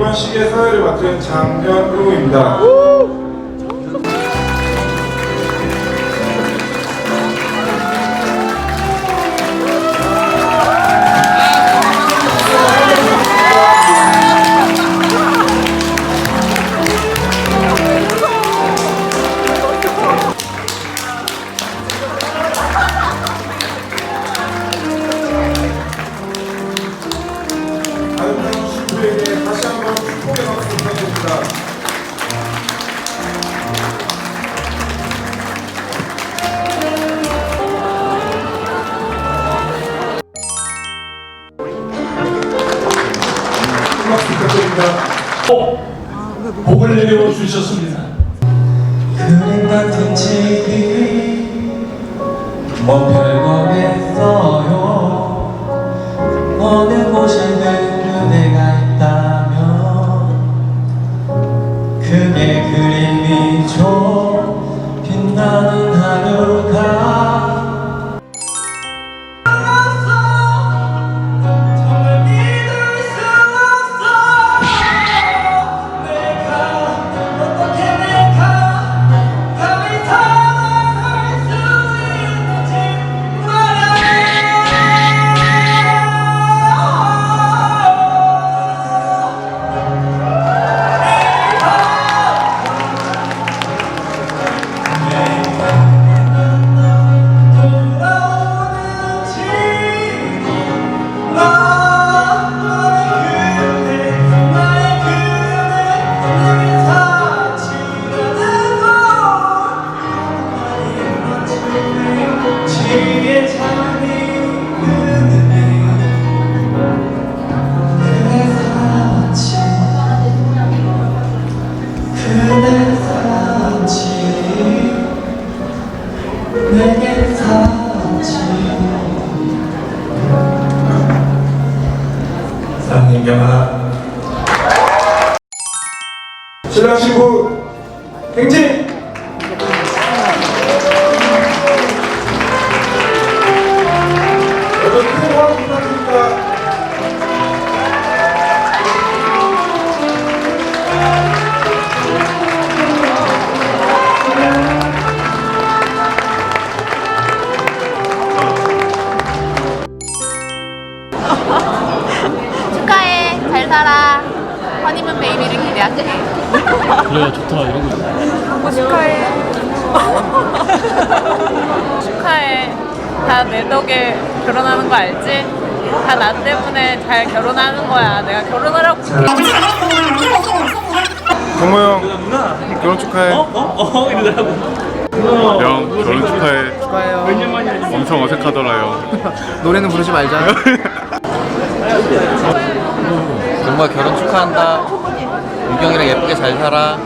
이번 시기의 사회를 맡은 장현우입니다. 박수 부탁드립니다. 복을 내려 주셨습니다. 그림 같은 집이 뭐 별거겠어요 경아 신랑 신부 행진! 살아. 허니문 베이비를 기대할게. 그래 좋다 이런 거. 축하해. 축하해. 다 내 덕에 결혼하는 거 알지? 다 나 때문에 잘 결혼하는 거야. 내가 결혼하라고. 동모 형 결혼 축하해. 어? 어? 이러더라고. 형 결혼 축하해. 축하해요. 엄청 어색하더라요. 노래는 부르지 말자. 정말 결혼 축하한다. 유경이랑 예쁘게 잘 살아.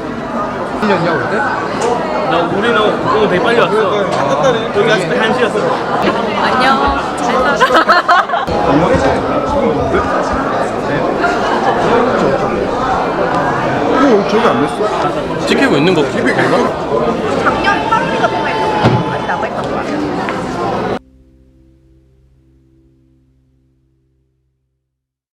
1년이야 그때? 나 우리는 오늘 되게 빨리 왔어. 여기 왔을 때 1시였어. 안녕. 잘 살아. 어, 저기 안 냈어? 찍히고 있는 거 TV 건가?